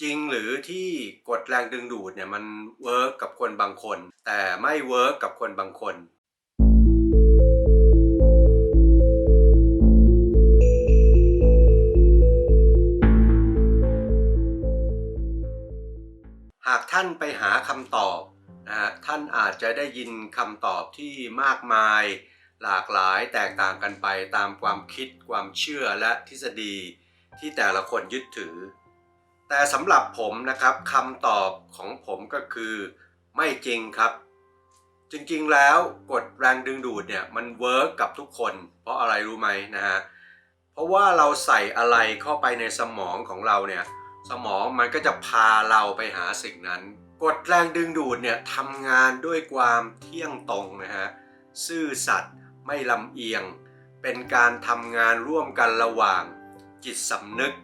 จริงหรือที่กฎแรงดึงดูดเนี่ยมันเวิร์กกับคนบางคน แต่ไม่เวิร์กกับคนบางคนหากท่านไปหาคำตอบนะฮะท่านอาจจะได้ยินคำตอบที่มากมาย หลากหลายแตกต่างกันไปตามความคิดความเชื่อและทฤษฎีที่แต่ละคนยึดถือ แต่สำหรับผมนะครับคำตอบของผมก็คือไม่จริงครับ จริงๆแล้วกฎแรงดึงดูดเนี่ยมันเวิร์กกับทุกคน เพราะอะไรรู้ไหมนะฮะเพราะว่าเราใส่อะไรเข้าไปในสมองของเราเนี่ยสมองมันก็จะพาเราไปหาสิ่งนั้นกฎแรงดึงดูดเนี่ยทำงานด้วยความเที่ยงตรงนะฮะซื่อสัตย์ไม่ลำเอียง เป็นการทำงานร่วมกันระหว่างจิตสำนึก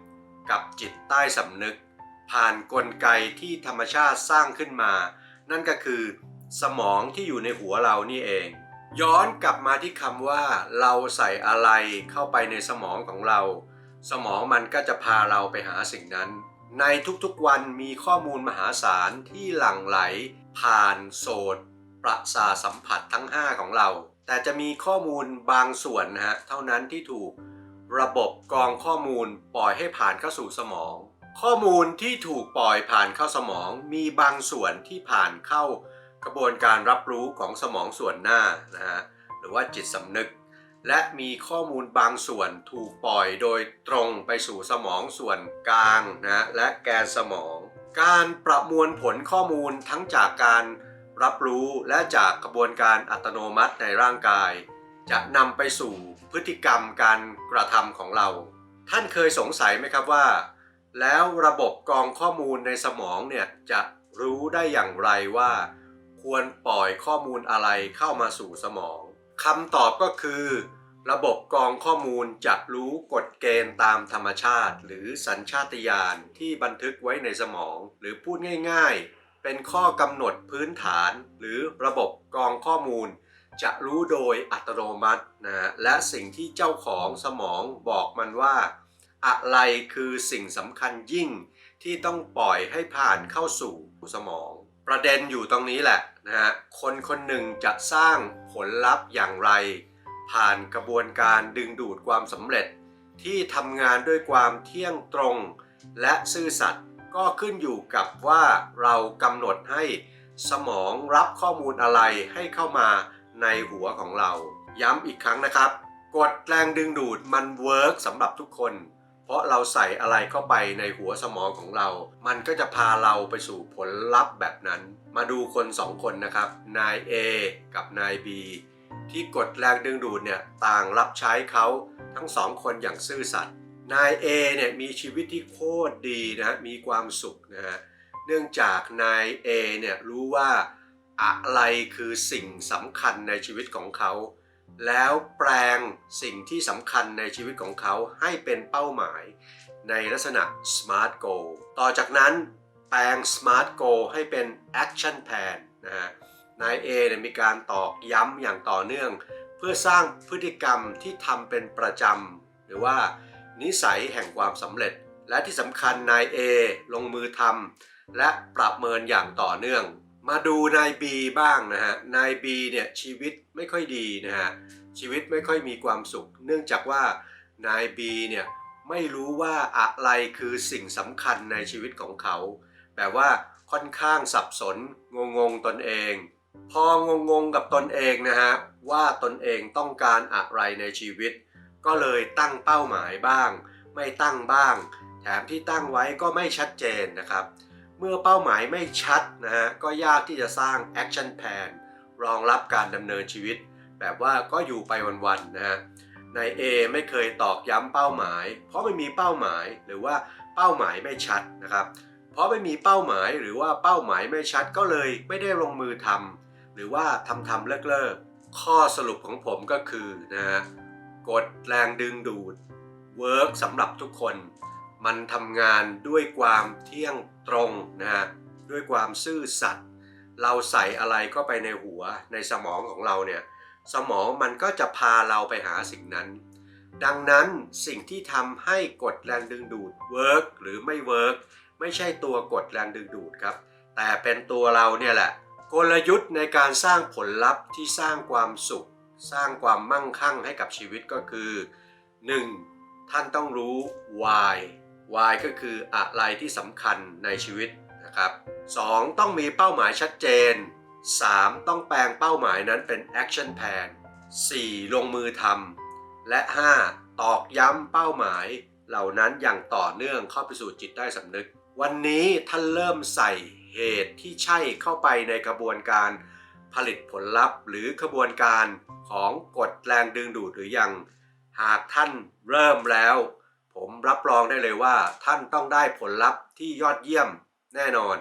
กับจิตใต้สำนึก ผ่านนกลไกที่ธรรมชาติสร้างขึ้นมา นั่นก็คือ สมองที่อยู่ในหัวเรานี่เอง ย้อนกลับมาที่คำว่า เราใส่อะไรเข้าไปในสมองของเรา สมองมันก็จะพาเราไปหาสิ่งนั้น ในทุกๆวันมีข้อมูลมหาศาลที่หลั่งไหล ผ่านโสตประสาสัมผัสทั้ง 5 ของเรา แต่จะมีข้อมูลบางส่วนนะฮะเท่านั้นที่ถูก ระบบกรองข้อมูลปล่อยให้ผ่านเข้าสู่สมอง ข้อมูลที่ถูกปล่อยผ่านเข้าสมอง มีบางส่วนที่ผ่านเข้ากระบวนการรับรู้ของสมองส่วนหน้านะฮะหรือว่าจิตสำนึก และมีข้อมูลบางส่วนถูกปล่อยโดยตรงไปสู่สมองส่วนกลางนะและแกนสมอง การประมวลผลข้อมูลทั้งจากการรับรู้และจากกระบวนการอัตโนมัติในร่างกาย จะนำไปสู่พฤติกรรมการกระทำของเรา ท่านเคยสงสัยไหมครับว่า แล้วระบบกรองข้อมูลในสมองเนี่ยจะรู้ได้อย่างไรว่า ควรปล่อยข้อมูลอะไรเข้ามาสู่สมองคำตอบก็คือ ระบบกรองข้อมูลจะรู้กฎเกณฑ์ตามธรรมชาติ หรือสัญชาตญาณที่บันทึกไว้ในสมอง หรือพูดง่าย ๆ เป็นข้อกำหนดพื้นฐาน หรือระบบกรองข้อมูล จะรู้โดยอัตโนมัตินะและสิ่งที่เจ้าของสมองบอกมันว่า อะไรคือสิ่งสำคัญยิ่งที่ต้องปล่อยให้ผ่านเข้าสู่สมอง ประเด็นอยู่ตรงนี้แหละนะฮะคนคนหนึ่งจะสร้างผลลัพธ์อย่างไร ผ่านกระบวนการดึงดูดความสำเร็จ ที่ทำงานด้วยความเที่ยงตรง และซื่อสัตย์ก็ขึ้นอยู่กับว่าเรากำหนดให้สมองรับข้อมูลอะไรให้เข้ามา ในหัวของเรา ย้ำอีกครั้งนะครับ กฎแรงดึงดูดมันเวิร์กสำหรับทุกคน เพราะเราใส่อะไรเข้าไปในหัวสมองของเรา มันก็จะพาเราไปสู่ผลลัพธ์แบบนั้น มาดูคนสองคนนะครับ นาย A กับนาย B ที่กฎแรงดึงดูดเนี่ยต่างรับใช้เขาทั้งสองคนอย่างซื่อสัตย์ นาย A เนี่ยมีชีวิตที่โคตรดีนะมีความสุขนะฮะ เนื่องจากนาย A เนี่ยรู้ว่า อะไรคือสิ่งสำคัญในชีวิตของเขา แล้วแปลงสิ่งที่สำคัญในชีวิตของเขาให้เป็นเป้าหมาย ในลักษณะ smart goal ต่อจากนั้นแปลง smart goal ให้เป็น action plan นะฮะนาย A เนี่ยมีการตอกย้ำอย่างต่อเนื่อง เพื่อสร้างพฤติกรรมที่ทำเป็นประจำหรือว่านิสัยแห่งความสำเร็จ และที่สำคัญนาย A ลงมือทำและประเมินอย่างต่อเนื่อง มาดูนาย B บ้างนะฮะ นาย B เนี่ยชีวิตไม่ค่อยดีนะฮะ ชีวิตไม่ค่อยมีความสุข เนื่องจากว่านาย B เนี่ยไม่รู้ว่าอะไรคือสิ่งสำคัญในชีวิตของเขา แบบว่าค่อนข้างสับสนงงงๆตนเอง พองงงๆกับตนเองนะฮะว่าตนเองต้องการอะไรในชีวิต ก็เลยตั้งเป้าหมายบ้าง ไม่ตั้งบ้าง แถมที่ตั้งไว้ก็ไม่ชัดเจนนะครับ เมื่อเป้าหมายไม่ชัดนะฮะก็ยากที่จะสร้าง action plan รองรับการดำเนินชีวิต แบบว่าก็อยู่ไปวันๆนะฮะนาย A ไม่เคยตอกย้ำเป้าหมาย เพราะไม่มีเป้าหมายหรือว่าเป้าหมายไม่ชัดนะครับ เพราะไม่มีเป้าหมายหรือว่าเป้าหมายไม่ชัดก็เลยไม่ได้ลงมือทำหรือว่าทำทำเลิกเลิกข้อสรุปของผมก็คือนะฮะกฎแรงดึงดูดเวิร์กสำหรับทุกคน มันทำงานด้วยความเที่ยงตรงนะฮะด้วยความซื่อสัตย์เราใส่อะไรเข้าไปในหัวในสมองของเราเนี่ยสมองมันก็จะพาเราไปหาสิ่งนั้น ดังนั้นสิ่งที่ทำให้กฎแรงดึงดูดเวิร์กหรือไม่เวิร์กไม่ใช่ตัวกดแรงดึงดูดครับ แต่เป็นตัวเราเนี่ยแหละ กลยุทธ์ในการสร้างผลลัพธ์ที่สร้างความสุข สร้างความมั่งคั่งให้กับชีวิตก็คือ 1. ท่านต้องรู้ why why ก็คืออะไรที่สำคัญในชีวิตนะครับ 2. ต้องมีเป้าหมายชัดเจน 3. ต้องแปลงเป้าหมายนั้นเป็น action plan 4. ลงมือทำและ 5. ตอกย้ำเป้าหมาย เหล่านั้นอย่างต่อเนื่องเข้าไปสู่จิตใต้สำนึก วันนี้ท่านเริ่มใส่เหตุที่ใช่เข้าไปในกระบวนการผลิตผลลัพธ์หรือกระบวนการของกฎแรงดึงดูดหรือยัง หากท่านเริ่มแล้ว ผมรับรองได้เลยว่าท่านต้องได้ผลลัพธ์ที่ยอดเยี่ยมแน่นอน